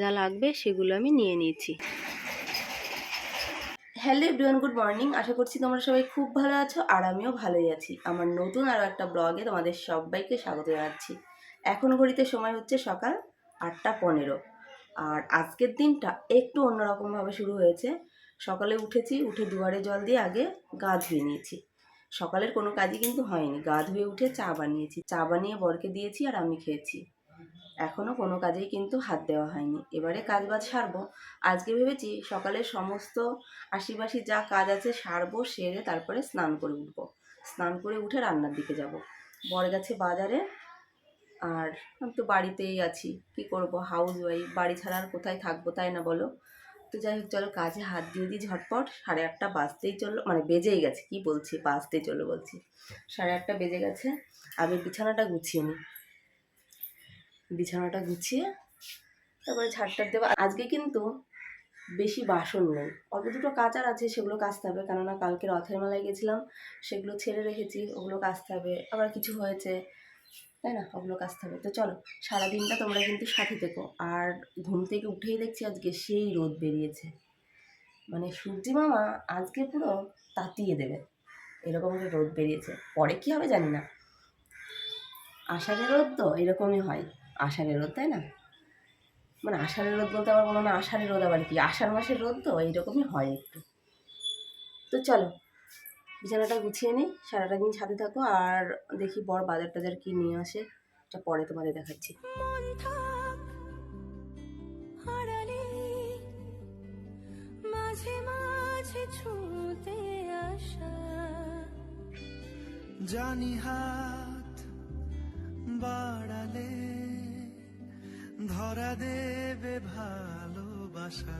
যা লাগবে সেগুলো আমি নিয়ে নিয়েছি। Hello everyone, good morning. আশা করছি তোমরা সবাই খুব ভালো আছো আর আমিও ভালোই আছি। আমার নতুন আরও একটা ব্লগে তোমাদের সবাইকে স্বাগত জানাচ্ছি। এখন ঘড়িতে সময় হচ্ছে সকাল আটটা পনেরো। আর আজকের দিনটা একটু অন্যরকমভাবে শুরু হয়েছে। সকালে উঠেছি, উঠে দুয়ারে জল দিয়ে আগে গা ধুয়ে নিয়েছি। সকালের কোনো কাজই কিন্তু হয়নি। গা ধুয়ে উঠে চা বানিয়েছি। চা বানিয়ে বরকে দিয়েছি আর আমি খেয়েছি। এখনও কোনো কাজেই কিন্তু হাত দেওয়া হয়নি। এবারে কাজ বাজ সারবো। আজকে ভেবেছি সকালের সমস্ত আশিপাশি যা কাজ আছে সারবো, সেরে তারপরে স্নান করে উঠবো। স্নান করে উঠে রান্নার দিকে যাব। বর গেছে বাজারে, আর আমি তো বাড়িতেই আছি। কি করব? হাউস ওয়াইফ বাড়ি ছাড়া আর কোথায় থাকব তাই না বলো? তো যাই হোক, চলো কাজে হাত দিয়ে দিই ঝটপট। সাড়ে আটটা বাজতেই চলল মানে বেজেই গেছে, কি বলছি? বাজতেই চলো বলছি। সাড়ে আটটা বেজে গেছে, আমি বিছানাটা গুছিয়ে নিই। বিছানাটা গুছিয়ে তারপরে ঝাড়টার দেবো আজকে কিন্তু বেশি বাসন নেই। অল্প দুটো কাচার আছে, সেগুলো কাচতে হবে। কেননা কালকে রথের মেলায় গেছিলাম, সেগুলো ছেড়ে রেখেছি, ওগুলো কাচতে হবে। আবার কিছু হয়েছে, তাই না? ওগুলো কাচতে হবে। তো চলো, সারাদিনটা তোমরা কিন্তু সাথে থেকো। আর ঘুম থেকে উঠেই দেখছি আজকে সেই রোদ বেরিয়েছে। মানে সূর্যি মামা আজকে পুরো তাতিয়ে দেবে। এরকম রোদ বেরিয়েছে। পরে কি হবে জানি না। আষাঢ়ের রোদ তো এরকমই হয়। আষাঢ়ের রোদ, তাই না? মানে আষাঢ়ের রোদ বলতে আমার মনে হয় আষাঢ়ের রোদ আবার কি? আষাঢ় মাসের রোদ তো, এইরকমই হয় একটু। তো চলো, বিছানাটা গুছিয়ে নিই, সারাটা দিন সাথে থাকো, আর দেখি বড় বাজার টাজার কি নিয়ে আসে, এটা পরে তোমাদের দেখাচ্ছি। মাঝে মাঝে জানি হাত বাড়ালে ধরা দেবে ভালোবাসা।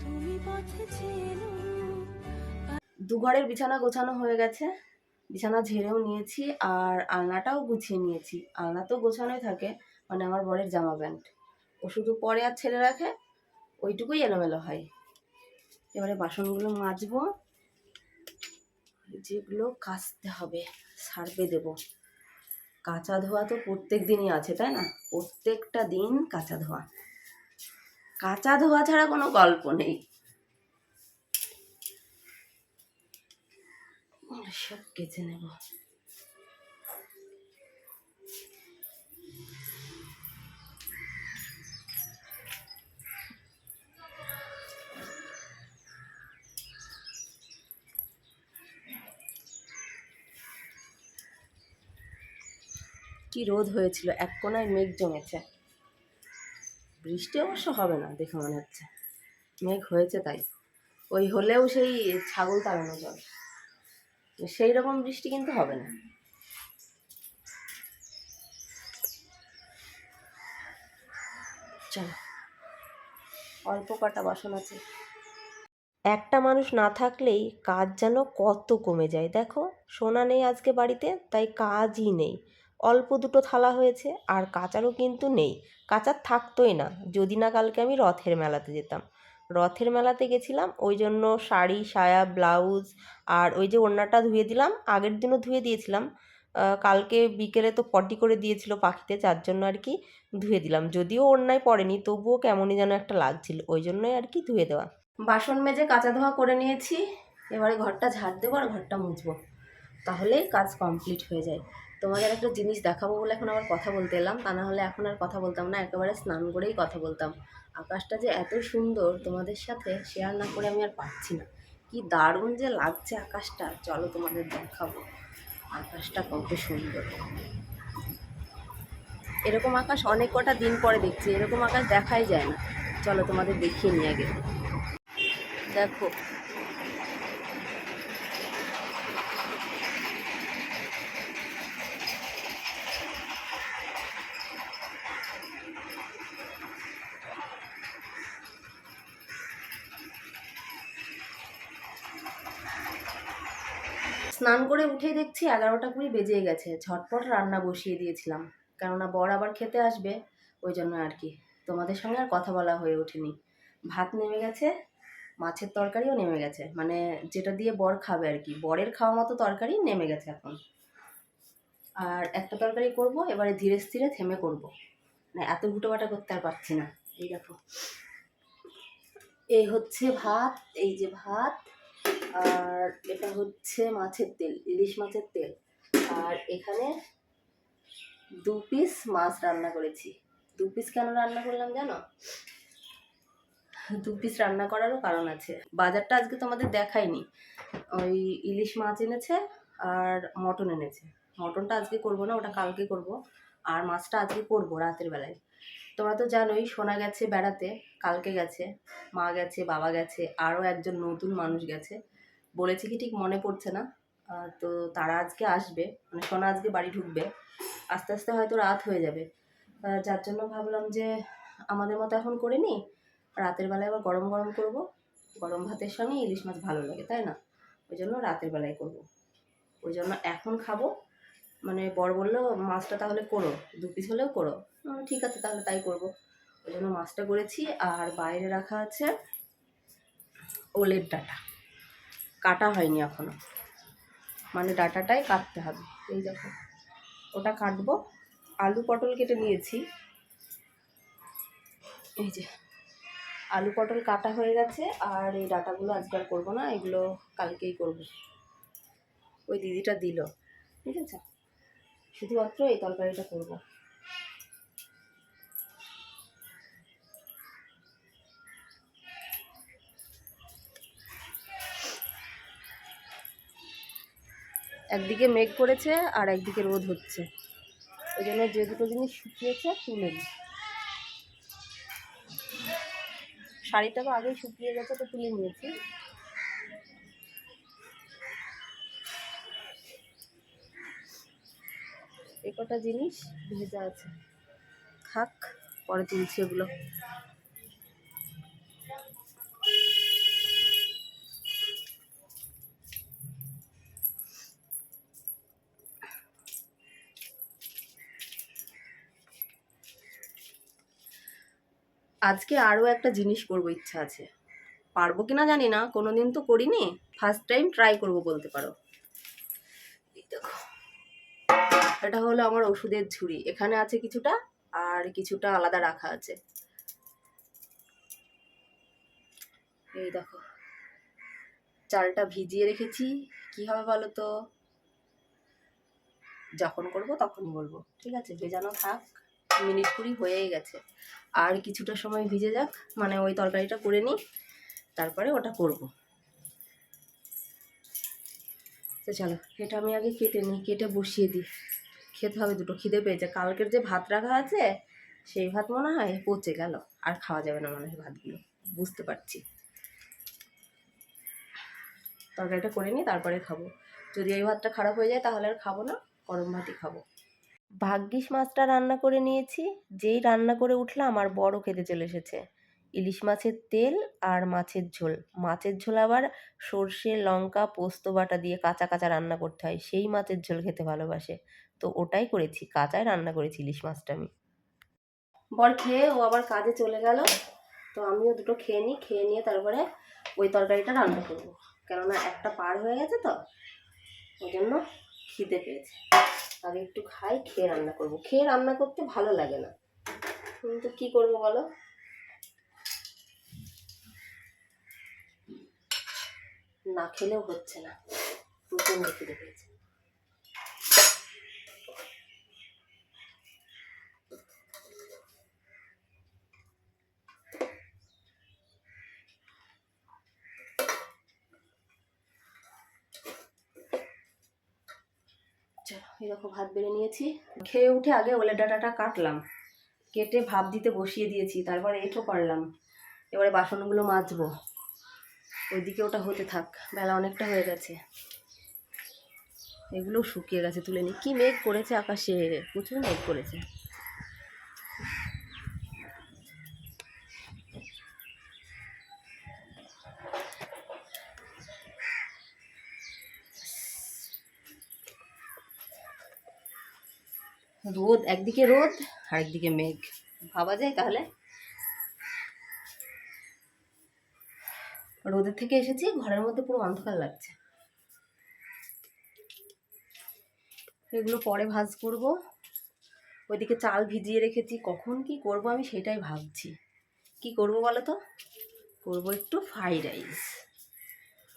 তুমি পথ চেনো। দু ঘরের বিছানা গোছানো হয়ে গেছে। বিছানা ঝেড়েও নিয়েছি আর আলনাটাও গুছিয়ে নিয়েছি। আলনা তো গোছানোই থাকে মানে আমার বরের জামা প্যান্ট। ও শুধু পরে আর ছেড়ে রাখে ওইটুকুই এলোমেলো হয়। এবারে বাসনগুলো মাজবো। যেগুলো কাচতে হবে সার্ভে দেবো। কাঁচা ধোয়া তো প্রত্যেক দিনই আছে, তাই না? প্রত্যেকটা দিন কাঁচা ধোয়া। কাঁচা ধোয়া ছাড়া কোনো গল্প নেই। সব কেচে নেব। কি রোদ হয়েছিল? এক কোনায় মেঘ জমেছে। বৃষ্টি অবশ্য হবে না, দেখে মনে হচ্ছে। মেঘ হয়েছে তাই। ওই হলেও সেই ছাগল তাড়ানো জল। সেই রকম বৃষ্টি কিন্তু হবে না। চলো, অল্প কটা বাসন আছে। একটা মানুষ না থাকলেই কাজ যেন কত কমে যায়। দেখো, সোনা নেই আজকে বাড়িতে, তাই কাজই নেই। অল্প দুটো থালা হয়েছে, আর কাচারও কিন্তু নেই। কাঁচার থাকতোই না, যদি না কালকে আমি রথের মেলাতে যেতাম। রথের মেলাতে গেছিলাম, ওই জন্য শাড়ি, সায়া, ব্লাউজ, আর ওই যে ওড়নাটা ধুয়ে দিলাম, আগের দিনও ধুয়ে দিয়েছিলাম। কালকে বিকেলে তো পটি করে দিয়েছিল পাখিতে, যার জন্য আর কি ধুয়ে দিলাম। যদিও ওড়নায় পড়েনি, তবুও কেমনই যেন একটা লাগছিল, ওই জন্যই আর কি ধুয়ে দেওয়া। বাসন মেজে কাঁচা ধোয়া করে নিয়েছি, এবারে ঘরটা ঝাড় দেবো আর ঘরটা মুছবো। তাহলেই কাজ কমপ্লিট হয়ে যায়। তোমাদের একটা জিনিস দেখাবো বলে এখন আবার কথা বলতে এলাম, তা না হলে এখন আর কথা বলতাম না, একেবারে স্নান করেই কথা বলতাম। আকাশটা যে এত সুন্দর, তোমাদের সাথে শেয়ার না করে আমি আর পাচ্ছি না। কি দারুণ যে লাগছে আকাশটা। চলো তোমাদের দেখাবো আকাশটা কত সুন্দর। এরকম আকাশ অনেক কটা দিন পরে দেখছি, এরকম আকাশ দেখাই যায় না। চলো তোমাদের দেখিয়ে নিয়ে আগে। দেখো স্নান করে উঠেই দেখছি এগারোটা কুড়ি বেজে গেছে। ঝটপট রান্না বসিয়ে দিয়েছিলাম। কেননা বর আবার খেতে আসবে, ওই জন্য আর কি। তোমাদের সঙ্গে আর কথা বলা হয়ে ওঠেনি। ভাত নেমে গেছে, মাছের তরকারিও নেমে গেছে। মানে যেটা দিয়ে বর খাবে আর কি। বরের খাওয়া মতো তরকারি নেমে গেছে এখন। আর একটা তরকারি করব, এবারে ধীরে স্থিরে থেমে করব। না এত গুটো বাটা করতে আর পারছি না। এই দেখো। এই হচ্ছে ভাত, এই যে ভাত। আর এটা হচ্ছে মাছের তেল, ইলিশ মাছের তেল। আর এখানে দু পিস মাছ রান্না করেছি। দু পিস কেন রান্না করলাম জানো? দু পিস রান্না করারও কারণ আছে। বাজারটা আজকে তোমাদের দেখাইনি। ওই ইলিশ মাছ এনেছে আর মটন এনেছে। মটনটা আজকে করব না, ওটা কালকে করব। আর মাছটা আজকে করব রাতের বেলায়। তোমরা তো জানোই সোনা গেছে বেড়াতে, কালকে গেছে, মা গেছে, বাবা গেছে, আরও একজন নতুন মানুষ গেছে। বলেছি কি ঠিক মনে পড়ছে না। তো তারা আজকে আসবে মানে সোনা আজকে বাড়ি ঢুকবে। আস্তে আস্তে হয়তো রাত হয়ে যাবে। যার জন্য ভাবলাম যে আমাদের মতো এখন করে নিই। রাতের বেলায় আবার গরম গরম করব। গরম ভাতের সঙ্গে ইলিশ মাছ ভালো লাগে, তাই না? ওই জন্য রাতের বেলায় করব। ওই জন্য এখন খাব। মানে বড় বলল, মাছটা তাহলে করো, দু পিস হলেও করো। ঠিক আছে, তাহলে তাই করব। ওই জন্য মাছটা করেছি, আর বাইরে রাখা আছে ওলের ডাটা। কাটা হয়নি এখনও। মানে ডাটাটাই কাটতে হবে। এই দেখো, ওটা কাটবো। আলু পটল কেটে নিয়েছি। এই যে, আলু পটল কাটা হয়ে গেছে, আর এই ডাটাগুলো আজকে আর করব না, এগুলো কালকেই করব। ওই দিদিটা দিল, ঠিক আছে? শুধুমাত্র এই তরকারিটা করব। একদিকে মেঘ করেছে আর একদিকে রোদ হচ্ছে। ওই জন্য যে দুটো জিনিস শুকিয়েছে, তুলে নিই। শাড়িটা তো আগেই শুকিয়ে গেছে, তো তুলে নিয়েছি। এ কটা জিনিস ভেজা আছে। থাক, পরে তুলছি এগুলো। আজকে আরও একটা জিনিস করব, ইচ্ছা আছে। পারব কিনা জানি না, কোনোদিন তো করিনি। ফার্স্ট টাইম ট্রাই করব বলতে পারো। এটা হলো আমার ওষুধের ঝুড়ি। এখানে আছে কিছুটা আর কিছুটা আলাদা রাখা আছে। এই দেখো। চালটা ভিজিয়ে রেখেছি। কি হবে বলো তো? যখন করব তখনই বলব। ঠিক আছে? ভেজানো থাক। মিনিট কুড়ি হয়েই গেছে। আর কিছুটা সময় ভিজে যাক। মানে ওই তরকারিটা করে নিই। তারপরে ওটা করব। তো চলো, এটা আমি আগে কেটে নিই। কেটে বসিয়ে দিই। খেতে হবে, দুটো খিদে পেয়েছে। কালকের যে ভাত রাখা আছে, সেই ভাত মনে হয় পচে গেল। আর খাওয়া যাবে না মনে হয় ভাতগুলো। বুঝতে পারছি। তরকারিটা করে নিয়ে তারপরে খাব। যদি এই ভাতটা খারাপ হয়ে যায়, তাহলে আর খাব না। গরম ভাতই খাব। ভাগ্যিস মাছটা রান্না করে নিয়েছি। যেই রান্না করে উঠলাম, আমার বড় খেতে চলে এসেছে। ইলিশ মাছের তেল আর মাছের ঝোল। মাছের ঝোল আবার সর্ষে, লঙ্কা, পোস্ত বাটা দিয়ে কাঁচা কাঁচা রান্না করতে হয়। সেই মাছের ঝোল খেতে ভালোবাসে। তো ওটাই করেছি। কাঁচায় রান্না করেছি ইলিশ মাছটা আমি। বর খেয়ে, ও আবার কাজে চলে গেল। তো আমিও দুটো খেয়ে নিই। খেয়ে নিয়ে তারপরে ওই তরকারিটা রান্না করব। কেননা একটা পার হয়ে গেছে তো, ওই জন্য খিদে পেয়েছে। আগে একটু খাই, খেয়ে রান্না করব। খেয়ে রান্না করতে ভালো লাগে না। কিন্তু কি করব বলো? না খেলেও হচ্ছে না। প্রচণ্ড খিদে পেয়েছে। এরকম ভাত বেড়ে নিয়েছি। খেয়ে উঠে আগে ওলে ডাটাটা কাটলাম। কেটে ভাপ দিতে বসিয়ে দিয়েছি, তারপরে এঁঠো করলাম। এবারে বাসনগুলো মাজবো। ওইদিকে ওটা হতে থাক। বেলা অনেকটা হয়ে গেছে। এগুলো শুকিয়ে গেছে, তুলে নি। কি মেঘ করেছে আকাশে? প্রচুর মেঘ করেছে। রোদ, একদিকে রোদ আর একদিকে মেঘ। ভাবা যায় তাহলে? রোদের থেকে এসেছি, ঘরের মধ্যে পুরো অন্ধকার লাগছে। এগুলো পরে ভাজ করব। ওইদিকে চাল ভিজিয়ে রেখেছি, কখন কি করব আমি সেটাই ভাবছি। কি করব বলো তো? করব একটু ফ্রাইড রাইস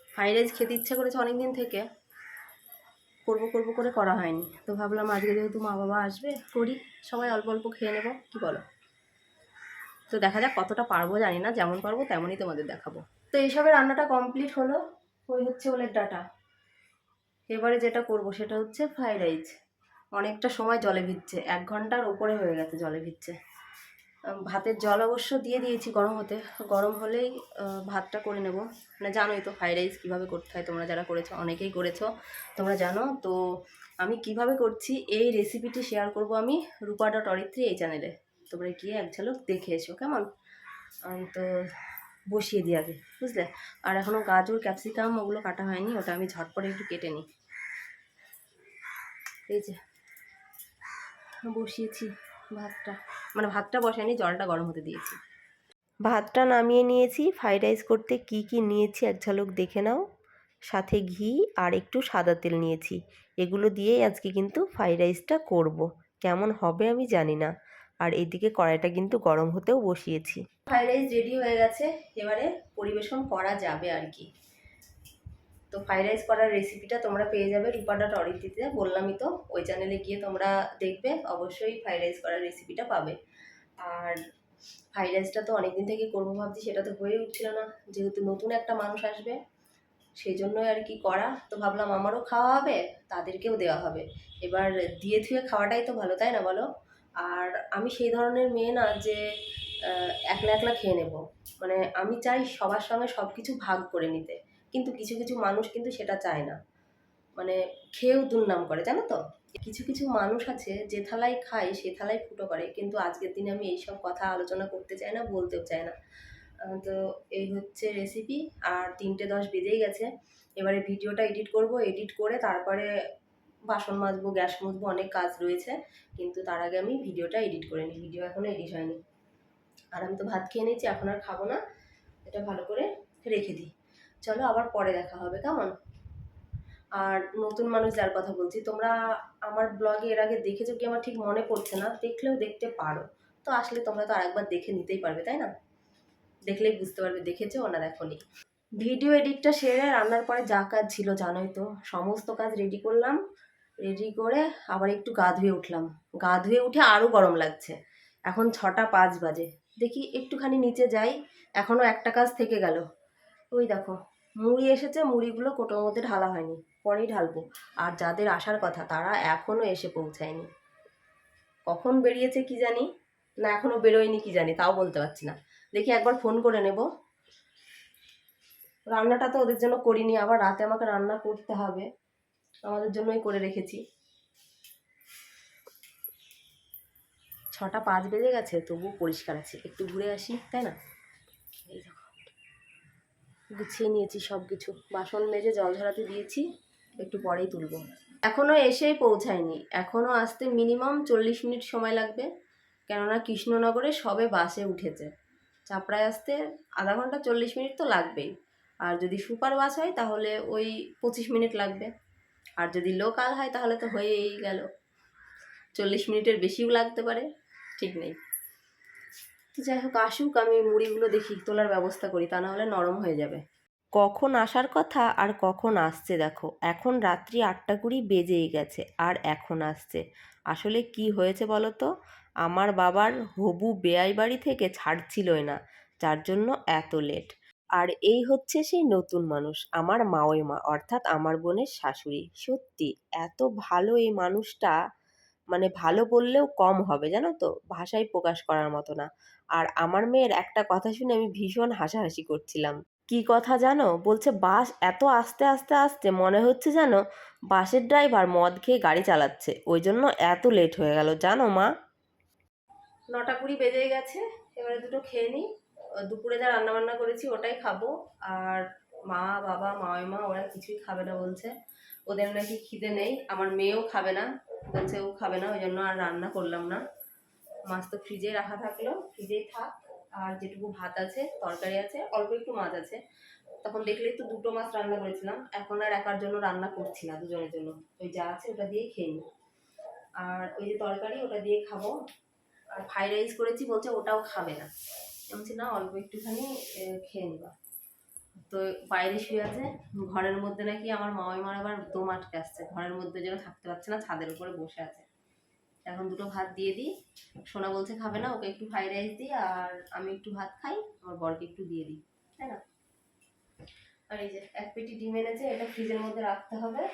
ফ্রাইড রাইস খেতে ইচ্ছা করেছে অনেক দিন থেকে। করব করব করে করা হয়নি। তো ভাবলাম আজকে যেহেতু মা বাবা আসবে, করি। সবাই অল্প অল্প খেয়ে নেব, কি বলো? তো দেখা যাক কতটা পারব, জানি না। যেমন পারব, তেমনই তোমাদের দেখাবো। তো এইসবের রান্নাটা কমপ্লিট হলো। ওই হচ্ছে ওলের ডাটা। এবারে যেটা করব সেটা হচ্ছে ফ্রাইড রাইস অনেকটা সময় জলে ভিজছে। এক ঘণ্টার ওপরে হয়ে গেছে জলে ভিজছে। ভাতের জল অবশ্য দিয়ে দিয়েছি গরম হতে। গরম হলেই ভাতটা করে নেব। মানে জানোই তো ফ্রাইড রাইস কীভাবে করতে হয়। তোমরা যারা করেছ, অনেকেই করেছ, তোমরা জানো। তো আমি কীভাবে করছি, এই রেসিপিটি শেয়ার করব আমি রূপা ডট অরিত্রী এই চ্যানেলে তোমরা গিয়ে এক ঝলক দেখে এসো, কেমন? তো বসিয়ে দিই আগে, বুঝলে? আর এখনও গাজর, ক্যাপসিকাম ওগুলো কাটা হয়নি, ওটা আমি ঝটপটে একটু কেটে নিই। এই যে, বসিয়েছি ভাতটা। মানে ভাতটা বসাইনি, জলটা গরম হতে দিয়েছি। ভাতটা নামিয়ে নিয়েছি, ফ্রাইড রাইস করতে কি কি নিয়েছি এক ঝালক দেখে নাও। সাথে ঘি আর একটু সাদা তেল নিয়েছি। এগুলো দিয়েই আজকে কিন্তু ফ্রাইড রাইসটা করব। কেমন হবে আমি জানি না। আর এদিকে কড়াইটা কিন্তু গরম হতেও বসিয়েছি। ফ্রাইড রাইস রেডি হয়ে গেছে, এবারে পরিবেশন করা যাবে আর কি। তো ফ্রাইড রাইস করার রেসিপিটা তোমরা পেয়ে যাবে রূপাডা টরিতিতে বললামই তো, ওই চ্যানেলে গিয়ে তোমরা দেখবে, অবশ্যই ফ্রাইড রাইস করার রেসিপিটা পাবে। আর ফ্রাইড রাইসটা তো অনেকদিন থেকে করব ভাবছি, সেটা তো হয়ে উঠছিল না, যেহেতু নতুন একটা মানুষ আসবে, সেই জন্যই আর কি করা। তো ভাবলাম আমারও খাওয়া হবে, তাদেরকেও দেওয়া হবে। এবার দিয়ে থুয়ে খাওয়াটাই তো ভালো, তাই না বলো? আর আমি সেই ধরনের মেয়ে না যে একলা একলা খেয়ে নেব। মানে আমি চাই সবার সঙ্গে সব কিছু ভাগ করে নিতে। কিন্তু কিছু কিছু মানুষ কিন্তু সেটা চায় না। মানে খেয়েও দুর্নাম করে, জানো তো? কিছু কিছু মানুষ আছে যে থালায় খায়, সে থালায় ফুটো করে, কিন্তু আজকের দিনে আমি এইসব কথা আলোচনা করতে চাই না, বলতেও চাই না। তো এই হচ্ছে রেসিপি আর তিনটে দশ বেজেই গেছে। এবারে ভিডিওটা এডিট করব এডিট করে তারপরে বাসন মাজবো, গ্যাস মুছবো, অনেক কাজ রয়েছে। কিন্তু তার আগে আমি ভিডিওটা এডিট করে নিই। ভিডিও এখনও এডিট হয়নি। আর আমি তো ভাত খেয়ে নিয়েছি, এখন আর খাব না। এটা ভালো করে রেখে দিই। চলো আবার পরে দেখা হবে, কেমন? আর নতুন মানুষ যার কথা বলছি, তোমরা আমার ব্লগে এর আগে দেখেছ কি? আমার ঠিক মনে পড়ছে না। দেখলেও দেখতে পারো। তো আসলে তোমরা তো আরেকবার দেখে নিতেই পারবে, তাই না? দেখলেই বুঝতে পারবে, দেখেছ না দেখোনি। ভিডিও এডিটটা সেরে রান্নার পরে যা কাজ ছিল জানোই তো। সমস্ত কাজ রেডি করলাম। রেডি করে আবার একটু গা ধুয়ে উঠলাম। গা ধুয়ে উঠে আরও গরম লাগছে। এখন ছটা পাঁচ বাজে। দেখি একটুখানি নিচে যাই। এখনও একটা কাজ থেকে গেল। ওই দেখো, মুড়ি এসেছে, মুড়িগুলো কোটোর মধ্যে ঢালা হয়নি। পরেই ঢালবো। আর যাদের আসার কথা, তারা এখনও এসে পৌঁছায়নি। কখন বেরিয়েছে কি জানি? না এখনও বেরোয়নি কি জানি, তাও বলতে পারছি না। দেখি একবার ফোন করে নেব। রান্নাটা তো ওদের জন্য করিনি, আবার রাতে আমাকে রান্না করতে হবে। আমাদের জন্যই করে রেখেছি। ছটা পাঁচ বেজে গেছে, তবুও পরিষ্কার আছে। একটু ঘুরে আসি, তাই না? এই গুছিয়ে নিয়েছি সব কিছু বাসন মেজে জল ঝরাতে দিয়েছি, একটু পরেই তুলব। এখনও এসেই পৌঁছায়নি। এখনও আসতে মিনিমাম চল্লিশ মিনিট সময় লাগবে। কেননা কৃষ্ণনগরে সবে বাসে উঠেছে। চাপড়ায় আসতে আধা ঘণ্টা চল্লিশ মিনিট তো লাগবেই। আর যদি সুপার বাস হয়, তাহলে ওই পঁচিশ মিনিট লাগবে। আর যদি লোকাল হয় তাহলে তো হয়েই গেল। চল্লিশ মিনিটের বেশিও লাগতে পারে, ঠিক নেই। তো যাই হোক, আসুক, আমি মুড়িগুলো দেখি, তোলার ব্যবস্থা করি, তা না হলে নরম হয়ে যাবে। কখন আসার কথা আর কখন আসছে দেখো, এখন রাত্রি আটটা কুড়ি বেজেই গেছে, আর এখন আসছে। আসলে কি হয়েছে বলো তো? আমার বাবার হবু বেয়াই বাড়ি থেকে ছাড়ছিলই না, যার জন্য এত লেট আর এই হচ্ছে সেই নতুন মানুষ, আমার মাওই মা, অর্থাৎ আমার বোনের শাশুড়ি। সত্যি, এত ভালো এই মানুষটা মানে ভালো বললেও কম হবে, জানো তো? ভাষায় প্রকাশ করার মতো না। আর আমার মেয়ের একটা কথা শুনে আমি ভীষণ হাসাহাসি করছিলাম। কি কথা জানো? বলছে, বাস এত আস্তে আস্তে আস্তে, মনে হচ্ছে জানো বাসের ড্রাইভার মদ খেয়ে গাড়ি চালাচ্ছে। ওই জন্য এত লেট হয়ে গেল। জানো মা? নটা কুড়ি বেজে গেছে, এবারে দুটো খেয়ে নিই। দুপুরে যা রান্না বান্না করেছি ওটাই খাব। আর মা, বাবা মামা ওরা কিছুই খাবে না বলছে। ওদের নাকি খিদে নেই, আমার মেয়েও খাবে না। বলছে ও খাবে না, ওই জন্য আর রান্না করলাম না। মাছ তো ফ্রিজে রাখা থাকল, ফ্রিজেই থাক। আর যেটুকু ভাত আছে, তরকারি আছে, অল্প একটু মাছ আছে। তখন দেখলেই তো দুটো মাছ রান্না করেছিলাম। এখন আর একার জন্য রান্না করছি না দুজনের জন্য। ওই যা আছে ওটা দিয়েই খেয়ে নিই। আর ওই যে তরকারি ওটা দিয়ে খাব। আর ফ্রাইড রাইস করেছি বলছে ওটাও খাবে না। বলছি, না, অল্প একটুখানি খেয়ে নিবা। তো বাইরে শুয়ে আছে, ঘরের মধ্যে নাকি আমার মামাই মার আবার দম আটকে আসছে। ঘরের মধ্যে যেন থাকতে পারছে না, ছাদের উপরে বসে আছে। এখন দুটো ভাত দিয়ে দিই। সোনা বলছে, খাবে না, ওকে একটু ফ্রাইড রাইস দিই, আর আমি একটু ভাত খাই, আমার বরকে একটু দিয়ে দিই। তাই না? আর এই যে, এক পেটি ডিম এনেছে, এটা ফ্রিজের মধ্যে রাখতে হবে।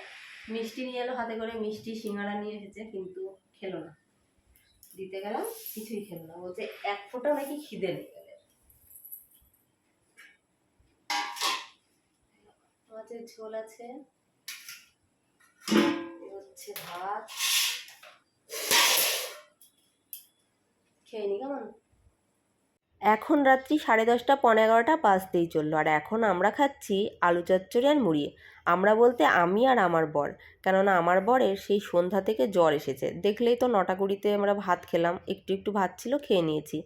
মিষ্টি নিয়ে এলো, হাতে করে মিষ্টি, সিঙ্গারা নিয়ে এসেছে কিন্তু খেলো না। দিতে গেলাম, কিছুই খেলো না। বলছে, এক ফোঁটা নাকি খিদে নেই। মাছের ঝোল আছে হচ্ছে ভাত। খেয়ে নি কেমন? এখন রাত্রি সাড়ে দশটা পনেরো এগারোটা বাজতেই চলল। আর এখন আমরা খাচ্ছি আলু চচ্চড়ি আর মুড়ি। আমরা বলতে আমি আর আমার বর। কেননা আমার বরের সেই সন্ধ্যা থেকে জ্বর এসেছে। দেখলেই তো নটা কুড়িতে আমরা ভাত খেলাম। একটু একটু ভাত ছিল, খেয়ে নিয়েছি।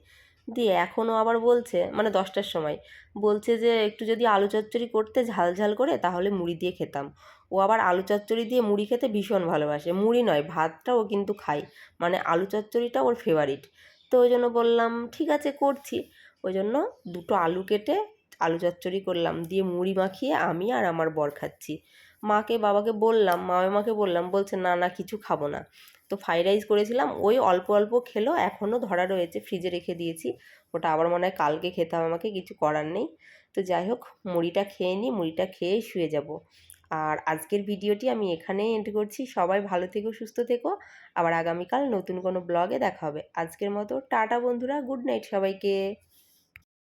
দিয়ে এখনও আবার বলছে মানে দশটার সময়, বলছে যে একটু যদি আলু চচ্চড়ি করতে ঝাল ঝাল করে তাহলে মুড়ি দিয়ে খেতাম। ও আবার আলু চচ্চড়ি দিয়ে মুড়ি খেতে ভীষণ ভালোবাসে। মুড়ি নয়, ভাতটা ও কিন্তু খায়। মানে আলু চচ্চড়িটা ওর ফেভারিট তো ওই জন্য বললাম, ঠিক আছে, করছি। ওই জন্য দুটো আলু কেটে আলু চচ্চড়ি করলাম। দিয়ে মুড়ি মাখিয়ে আমি আর আমার বর খাচ্ছি। মাকে, বাবাকে বললাম মামা মাকে বললাম, বলছে, না না, কিছু খাব না। তো ফ্রাইড রাইস করেছিলাম, ওই অল্প অল্প খেলো এখনও ধরা রয়েছে ফ্রিজে রেখে দিয়েছি। ওটা আবার মনে হয় কালকে খেতে হবে, আমাকে কিছু করার নেই। তো যাই হোক, মুড়িটা খেয়ে নিই, মুড়িটা খেয়েই শুয়ে যাব। আর আজকের ভিডিওটি আমি এখানেই এন্ড করছি। সবাই ভালো থেকো, সুস্থ থেকো। আবার আগামীকাল নতুন কোনো ব্লগে দেখা হবে। আজকের মতো, টাটা বন্ধুরা গুড নাইট সবাইকে।